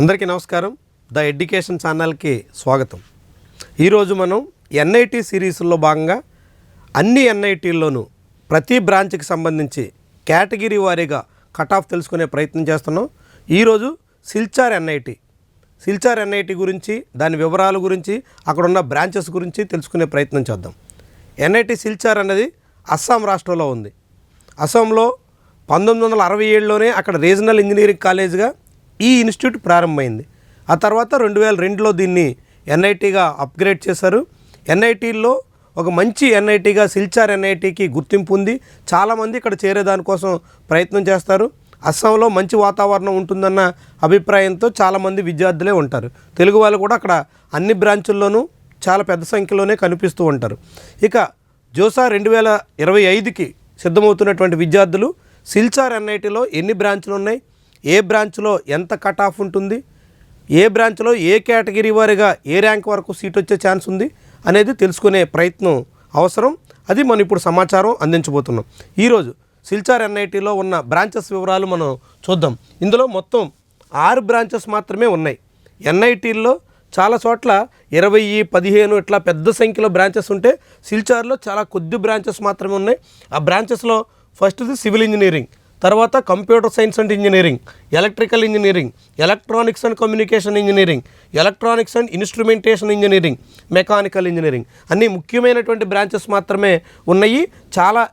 అందరికీ నమస్కారం. The education ఛానల్కి స్వాగతం. ఈరోజు మనం ఎన్ఐటి సిరీస్లో భాగంగా అన్ని ఎన్ఐటీల్లోనూ ప్రతి బ్రాంచ్కి సంబంధించి కేటగిరీ వారీగా కట్ ఆఫ్ తెలుసుకునే ప్రయత్నం చేస్తున్నాం. ఈరోజు సిల్చార్ ఎన్ఐటి. సిల్చార్ ఎన్ఐటి గురించి దాని వివరాల గురించి అక్కడ ఉన్న బ్రాంచెస్ గురించి తెలుసుకునే ప్రయత్నం చేద్దాం. ఎన్ఐటి సిల్చార్ అనేది అస్సాం రాష్ట్రంలో ఉంది. అస్సాంలో పంతొమ్మిది వందల అరవై ఏడులోనే అక్కడ రీజనల్ ఇంజనీరింగ్ కాలేజ్గా ఈ ఇన్స్టిట్యూట్ ప్రారంభమైంది. ఆ తర్వాత రెండు వేల రెండులో దీన్ని ఎన్ఐటీగా అప్గ్రేడ్ చేశారు. ఎన్ఐటీల్లో ఒక మంచి ఎన్ఐటీగా సిల్చార్ ఎన్ఐటీకి గుర్తింపు ఉంది. చాలామంది ఇక్కడ చేరే దానికోసం ప్రయత్నం చేస్తారు. అస్సాంలో మంచి వాతావరణం ఉంటుందన్న అభిప్రాయంతో చాలామంది విద్యార్థులే ఉంటారు. తెలుగు వాళ్ళు కూడా అక్కడ అన్ని బ్రాంచుల్లోనూ చాలా పెద్ద సంఖ్యలోనే కనిపిస్తూ ఉంటారు. ఇక జోసా రెండు వేల ఇరవై ఐదుకి సిద్ధమవుతున్నటువంటి విద్యార్థులు సిల్చార్ ఎన్ఐటీలో ఎన్ని బ్రాంచులు ఉన్నాయి? ఏ బ్రాంచ్లో ఎంత కట్ ఆఫ్ ఉంటుంది? ఏ బ్రాంచ్లో ఏ కేటగిరీ వారిగా ఏ ర్యాంక్ వరకు సీట్ వచ్చే ఛాన్స్ ఉంది అనేది తెలుసుకునే ప్రయత్నం అవసరం. అది మనం ఇప్పుడు సమాచారం అందించబోతున్నాం. ఈరోజు సిల్చార్ ఎన్ఐటీలో ఉన్న బ్రాంచెస్ వివరాలు మనం చూద్దాం. ఇందులో మొత్తం ఆరు బ్రాంచెస్ మాత్రమే ఉన్నాయి. ఎన్ఐటీల్లో చాలా చోట్ల ఇరవై పదిహేను ఇట్లా పెద్ద సంఖ్యలో బ్రాంచెస్ ఉంటే సిల్చార్లో చాలా కొద్ది బ్రాంచెస్ మాత్రమే ఉన్నాయి. ఆ బ్రాంచెస్లో ఫస్ట్ది సివిల్ ఇంజనీరింగ్. తర్వాత computer science and engineering electrical engineering electronics and communication engineering electronics and instrumentation engineering mechanical engineering అన్ని ముఖ్యమైనటువంటి బ్రాంచెస్ మాత్రమే ఉన్నాయి. చాలా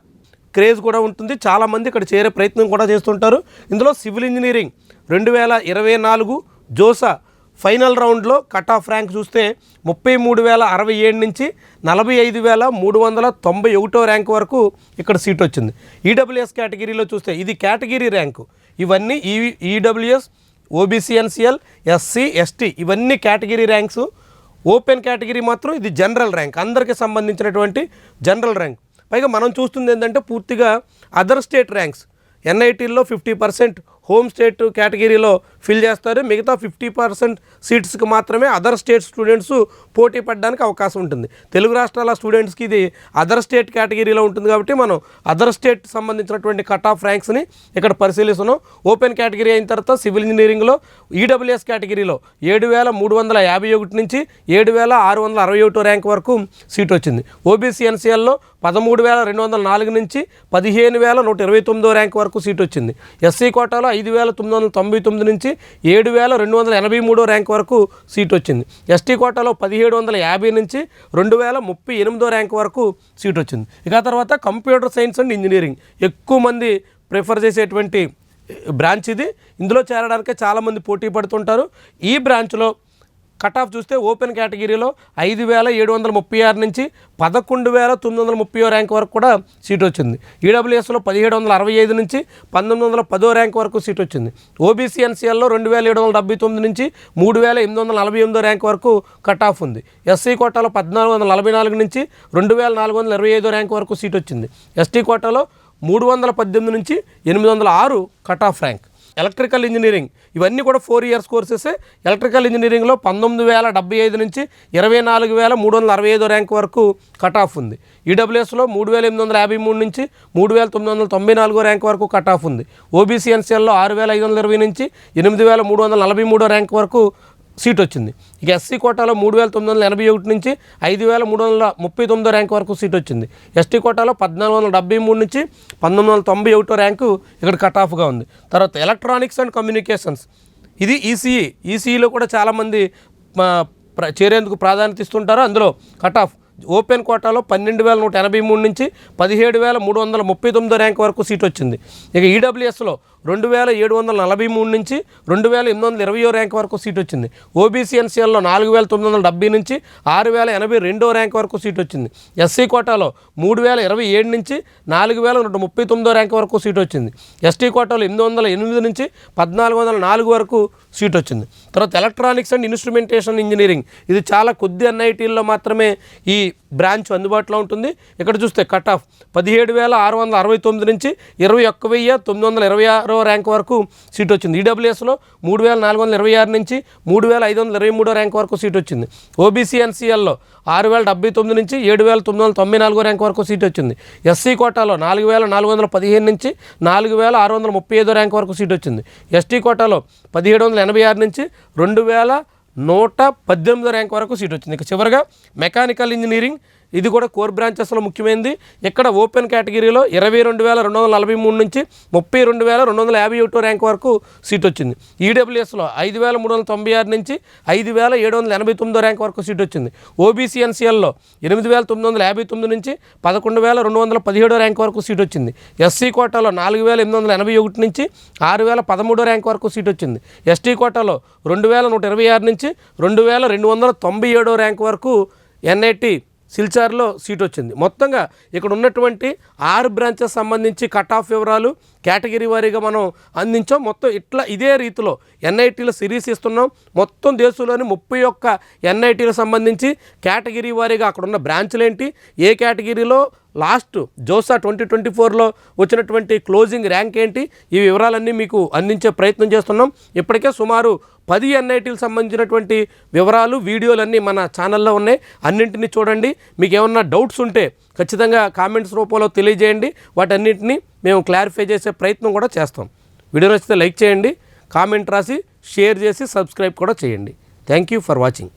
క్రేజ్ కూడా ఉంటుంది. చాలామంది ఇక్కడ చేరే ప్రయత్నం కూడా చేస్తుంటారు. ఇందులో సివిల్ ఇంజనీరింగ్ రెండు వేల ఇరవై నాలుగు జోసా ఫైనల్ రౌండ్లో కట్ ఆఫ్ ర్యాంక్ చూస్తే ముప్పై మూడు వేల అరవై ఏడు నుంచి నలభై ఐదు వేల మూడు వందల తొంభై ఒకటో ర్యాంక్ వరకు ఇక్కడ సీట్ వచ్చింది. ఈడబ్ల్యూఎస్ కేటగిరీలో చూస్తే ఇది కేటగిరీ ర్యాంకు. ఇవన్నీ ఈ EWS OBC NCL SC ST ఇవన్నీ కేటగిరీ ర్యాంక్స్. ఓపెన్ కేటగిరీ మాత్రం ఇది జనరల్ ర్యాంక్. అందరికీ సంబంధించినటువంటి జనరల్ ర్యాంక్. పైగా మనం చూస్తుంది ఏంటంటే పూర్తిగా అదర్ స్టేట్ ర్యాంక్స్. ఎన్ఐటీల్లో ఫిఫ్టీ పర్సెంట్ హోమ్ స్టేట్ కేటగిరీలో ఫిల్ చేస్తారు. మిగతా ఫిఫ్టీ పర్సెంట్ సీట్స్కి మాత్రమే అదర్ స్టేట్ స్టూడెంట్స్ పోటీ పడడానికి అవకాశం ఉంటుంది. తెలుగు రాష్ట్రాల స్టూడెంట్స్కి ఇది అదర్ స్టేట్ కేటగిరీలో ఉంటుంది కాబట్టి మనం అదర్ స్టేట్ సంబంధించినటువంటి కట్ ఆఫ్ ర్యాంక్స్ని ఇక్కడ పరిశీలిస్తున్నాం. ఓపెన్ కేటగిరీ అయిన తర్వాత సివిల్ ఇంజనీరింగ్లో ఈడబ్ల్యూఎస్ కేటగిరీలో ఏడు వేల మూడు వందల యాభై ఒకటి నుంచి ఏడు వేల ఆరు వందల అరవై ఒకటో ర్యాంక్ వరకు సీట్ వచ్చింది. ఓబీసీ ఎన్సీఎల్లో పదమూడు వేల రెండు వందల నాలుగు నుంచి పదిహేను వేల నూట ఇరవై తొమ్మిదో ర్యాంక్ వరకు సీట్ వచ్చింది. ఎస్సీ కోటాలో ఐదు వేల తొమ్మిది వందల తొంభై తొమ్మిది నుంచి ఏడు వేల రెండు వందల ఎనభై మూడో ర్యాంక్ వరకు సీట్ వచ్చింది. ఎస్టీ కోటాలో పదిహేడు వందల యాభై నుంచి రెండు వేల ముప్పై ఎనిమిదో ర్యాంక్ వరకు సీట్ వచ్చింది. ఇక తర్వాత కంప్యూటర్ సైన్స్ అండ్ ఇంజనీరింగ్. ఎక్కువ మంది ప్రిఫర్ చేసేటువంటి బ్రాంచ్ ఇది. ఇందులో చేరడానికి చాలామంది పోటీ పడుతుంటారు. ఈ బ్రాంచ్లో కట్ ఆఫ్ చూస్తే ఓపెన్ కేటగిరీలో ఐదు వేల ఏడు వందల ముప్పై ఆరు నుంచి పదకొండు వేల తొమ్మిది వందల ముప్పై ర్యాంక్ వరకు కూడా సీట్ వచ్చింది. ఈడబ్ల్యూఎస్లో పదిహేడు వందల అరవై ఐదు నుంచి పంతొమ్మిది వందల పదో ర్యాంక్ వరకు సీట్ వచ్చింది. ఓబీసీ ఎన్సీఎల్లో రెండు వేల ఏడు వందల డెబ్బై తొమ్మిది నుంచి మూడు వేల ఎనిమిది వందల నలభై ఎనిమిదో ర్యాంక్ వరకు కట్ ఆఫ్ ఉంది. ఎస్సీ కోటాలో పద్నాలుగు వందల నలభై నాలుగు నుంచి రెండు వేల నాలుగు వందల ఇరవై ఐదో ర్యాంక్ వరకు సీట్ వచ్చింది. ఎస్టీ కోటాలో మూడు వందల పద్దెనిమిది నుంచి ఎనిమిది వందల ఆరు cut off rank. Electrical engineering. ఇవన్నీ కూడా ఫోర్ ఇయర్స్ కోర్సెస్. ఎలక్ట్రికల్ ఇంజనీరింగ్లో పంతొమ్మిది వేల డెబ్బై ఐదు నుంచి ఇరవై నాలుగు వేల మూడు వందల అరవై ఐదో ర్యాంక్ వరకు కట్ ఆఫ్ ఉంది. ఈడబ్ల్యూఎస్లో మూడు వేల ఎనిమిది వందల యాభై మూడు నుంచి మూడు వేల తొమ్మిది వందల తొంభై నాలుగో ర్యాంక్ వరకు కట్ ఆఫ్ ఉంది. ఓబీసీ ఎన్సీఎల్లో ఆరు వేల ఐదు వందల ఇరవై నుంచి ఎనిమిది వేల మూడు వందల నలభై మూడో ర్యాంక్ వరకు సీట్ వచ్చింది. ఇక ఎస్సీ కోటాలో మూడు వేల తొమ్మిది వందల ఎనభై ఒకటి నుంచి ఐదు వేల మూడు వందల ముప్పై తొమ్మిదో ర్యాంక్ వరకు సీట్ వచ్చింది. ఎస్టీ కోటాలో పద్నాలుగు వందల డెబ్బై మూడు నుంచి పంతొమ్మిది వందల తొంభై ఒకటో ర్యాంకు ఇక్కడ కట్ ఆఫ్గా ఉంది. తర్వాత ఎలక్ట్రానిక్స్ అండ్ కమ్యూనికేషన్స్ ఇది ఈసీఈ ఈసీఈలో కూడా చాలామంది ప్ర- చేరేందుకు ప్రాధాన్యత ఇస్తుంటారు. అందులో కట్ ఆఫ్ ఓపెన్ కోటాలో పన్నెండు వేల నూట ఎనభై మూడు నుంచి పదిహేడు వేల మూడు వందల ముప్పై తొమ్మిదో ర్యాంక్ వరకు సీట్ వచ్చింది. ఇక ఈడబ్ల్యూఎస్లో రెండు వేల ఏడు వందల నలభై మూడు నుంచి రెండు వేల ఎనిమిది వందల ఇరవయో ర్యాంక్ వరకు సీట్ వచ్చింది. ఓబీసీ ఎన్సీఎల్లో నాలుగు వేల తొమ్మిది వందల డెబ్బై నుంచి ఆరు వేల ఎనభై రెండో ర్యాంక్ వరకు సీట్ వచ్చింది. ఎస్సీ కోటాలో మూడు వేల ఇరవై ఏడు నుంచి నాలుగు వేల నూట ముప్పై తొమ్మిదో ర్యాంక్ వరకు సీట్ వచ్చింది. ఎస్టీ కోటాలో ఎనిమిది వందల ఎనిమిది నుంచి పద్నాలుగు వందల నాలుగు వరకు సీట్ వచ్చింది. తర్వాత ఎలక్ట్రానిక్స్ అండ్ ఇన్స్ట్రుమెంటేషన్ ఇంజనీరింగ్. ఇది చాలా కొద్ది ఎన్ఐటీల్లో మాత్రమే ఈ బ్రాంచ్ అందుబాటులో ఉంటుంది. ఇక్కడ చూస్తే కట్ ఆఫ్ పదిహేడు వేల ఆరు వందల అరవై తొమ్మిది నుంచి ఇరవై ఒక్క వెయ్యి తొమ్మిది వందల ఇరవై ఆరో ర్యాంక్ వరకు సీట్ వచ్చింది. ఈడబ్ల్యూఎస్లో మూడు వేల నాలుగు వందల ఇరవై ఆరు నుంచి మూడు వేల ఐదు వందల ఇరవై మూడో ర్యాంక్ వరకు సీట్ వచ్చింది. ఓబీసీ ఎన్సీఎల్లో ఆరు వేల డెబ్బై తొమ్మిది నుంచి ఏడు వేల తొమ్మిది వందల తొంభై నాలుగో ర్యాంక్ వరకు సీట్ వచ్చింది. ఎస్సీ కోటాలో నాలుగు వేల నాలుగు వందల పదిహేను నుంచి నాలుగు వేల ఆరు వందల ముప్పై ఐదో ర్యాంక్ వరకు సీట్ వచ్చింది. ఎస్టీ కోటాలో పదిహేడు వందల ఎనభై ఆరు నుంచి రెండు వేల నూట పద్దెనిమిదో ర్యాంక్ వరకు సీట్ వచ్చింది. ఇక చివరిగా మెకానికల్ ఇంజనీరింగ్ ఇది కూడా కోర్ బ్రాంచెస్లో ముఖ్యమైనది ఇక్కడ ఓపెన్ కేటగిరీలో ఇరవై రెండు వేల రెండు వందల నలభై మూడు నుంచి ముప్పై రెండు వేల రెండు వందల యాభై ఒకటో ర్యాంక్ వరకు సీట్ వచ్చింది. ఈడబ్ల్యూఎస్లో ఐదు వేల మూడు వందల తొంభై ఆరు నుంచి ఐదు వేల ఏడు వందల ఎనభై తొమ్మిదో ర్యాంక్ వరకు సీట్ వచ్చింది. ఓబీసీ ఎన్సీఎల్లో ఎనిమిది వేల తొమ్మిది వందల యాభై తొమ్మిది నుంచి పదకొండు వేల రెండు వందల పదిహేడో ర్యాంక్ వరకు సీట్ వచ్చింది. ఎస్సీ కోటాలో నాలుగు వేల ఎనిమిది వందల ఎనభై ఒకటి నుంచి ఆరు వేల పదమూడో ర్యాంక్ వరకు సీట్ వచ్చింది. ఎస్టీ కోటాలో రెండు వేల నూట ఇరవై ఆరు నుంచి రెండు వేల రెండు వందల తొంభై ఏడో ర్యాంక్ వరకు ఎన్ఐటి సిల్చార్లో సీట్ వచ్చింది. మొత్తంగా ఇక్కడ ఉన్నటువంటి ఆరు బ్రాంచెస్ సంబంధించి కట్ ఆఫ్ వివరాలు కేటగిరీ వారీగా మనం అందించాం. మొత్తం ఇట్లా ఇదే రీతిలో ఎన్ఐటీల సిరీస్ ఇస్తున్నాం. మొత్తం దేశంలోని ముప్పై ఒక్క ఎన్ఐటీలకు సంబంధించి కేటగిరీ వారీగా అక్కడ ఉన్న బ్రాంచ్లు ఏంటి? ఏ కేటగిరీలో? లాస్ట్ జోసా ట్వంటీ ట్వంటీ ఫోర్లో వచ్చినటువంటి క్లోజింగ్ ర్యాంక్ ఏంటి? ఈ వివరాలన్నీ మీకు అందించే ప్రయత్నం చేస్తున్నాం. ఇప్పటికే సుమారు పది ఎన్ఐటీలకు సంబంధించినటువంటి వివరాలు వీడియోలన్నీ మన ఛానల్లో ఉన్నాయి. అన్నింటినీ చూడండి. మీకు ఏమన్నా డౌట్స్ ఉంటే ఖచ్చితంగా కామెంట్స్ రూపంలో తెలియజేయండి. వాటన్నింటినీ మేము క్లారిఫై చేసే ప్రయత్నం కూడా చేస్తాం. వీడియో నచ్చితే లైక్ చేయండి. కామెంట్ రాసి షేర్ చేసి సబ్స్క్రైబ్ కూడా చేయండి. Thank you for watching.